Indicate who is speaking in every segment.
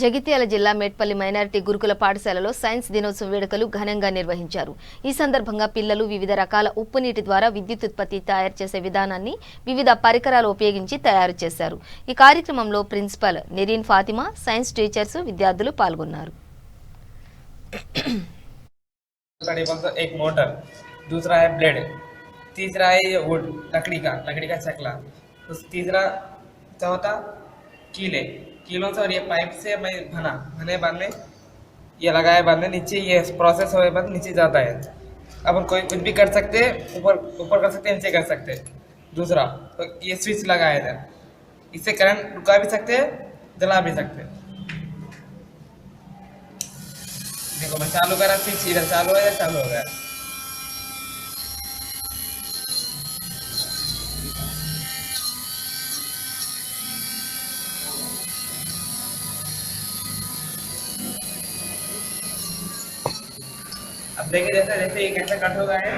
Speaker 1: జగిత్యాల జిల్లా మేట్పల్లి మైనారిటీ గురుకుల పాఠశాలలో సైన్స్ దినోత్సవ వేడుకలు ఘనంగా నిర్వహించారు ఈ సందర్భంగా పిల్లలు వివిధ రకాల ఉప్పు నీటి ద్వారా విద్యుత్ ఉత్పత్తి తయారు చేసే విధానాన్ని వివిధ పరికరాలు ఉపయోగించి తయారు చేశారు ఈ కార్యక్రమంలో principal Nireen Fatima science teachers విద్యార్థులు పాల్గొన్నారు
Speaker 2: लकड़ी बोलते एक मोटर दूसरा है ब्लेड तीसरा है ये वुड लकड़ी का लकड़ी का चकला तो तीसरा चौथा कीले कीलों से और ये पाइप से मैं बना बने बाद में ये लगाए बाद में नीचे ये प्रोसेस होने बाद नीचे जाता है। अपन कोई कुछ भी कर सकते हैं, ऊपर ऊपर कर सकते हैं, नीचे कर सकते हैं। दूसरा तो ये स्विच लगाया था इससे करंट रुका भी सकते हैं, जला भी सकते हैं। देखो, मैं चालू करा स्विच इधर चालू है इधर चालू हो गया। अब देखिए जैसे जैसे ये कैसे कट होगा है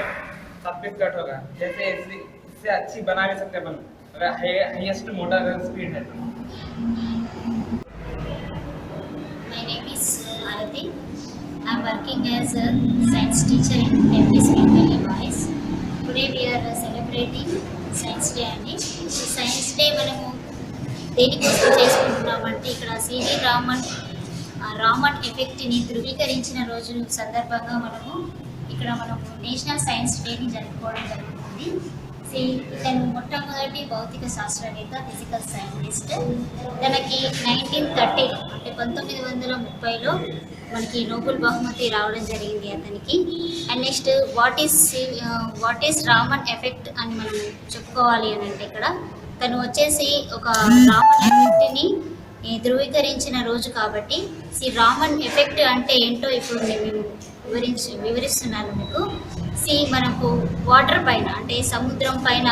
Speaker 2: सब पीस कट होगा जैसे इससे इससे अच्छी बना भी सकते हैं अपन अगर हाईएस्ट मोटर स्पीड है तो
Speaker 3: My name is uh, Arati. I'm working as a science teacher in Memphis Valley Boys. Today we are uh, celebrating Science Day అండి ఈ సైన్స్ డే మనము దేనికోసం చేసుకుంటున్నామంటే ఇక్కడ సివి రామన్ ఆ రామన్ ఎఫెక్ట్ని ధృవీకరించిన రోజు సందర్భంగా మనము ఇక్కడ మనము నేషనల్ సైన్స్ డేని జరుపుకోవడం జరుగుతుంది. తను ఇతను మొట్టమొదటి భౌతిక శాస్త్రవేత్త ఫిజికల్ సైంటిస్ట్. తనకి నైన్టీన్ థర్టీ అంటే పంతొమ్మిది వందల ముప్పైలో మనకి నోబెల్ బహుమతి రావడం జరిగింది అతనికి. And next what is what is Raman effect అని మనం చెప్పుకోవాలి అని అంటే ఇక్కడ తను వచ్చేసి ఒక రామన్ ఎఫెక్ట్ని ధృవీకరించిన రోజు కాబట్టి సి రామన్ ఎఫెక్ట్ అంటే ఏంటో ఇప్పుడు నేను వివరించి వివరిస్తున్నాను మీకు. సి మనకు వాటర్ పైన అంటే సముద్రం పైన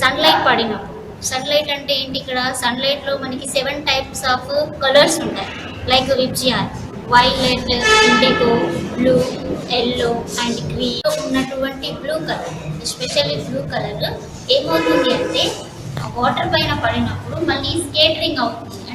Speaker 3: సన్లైట్ పడినప్పుడు. సన్లైట్ అంటే ఏంటి ఇక్కడ? సన్లైట్లో మనకి సెవెన్ టైప్స్ ఆఫ్ కలర్స్ ఉంటాయి. Like VIBGYOR violet indigo blue yellow and green ఉన్నటువంటి blue colour especially blue colour ఏమవుతుంది అంటే వాటర్ పైన పడినప్పుడు మళ్ళీ స్కేటరింగ్ అవుతుంది.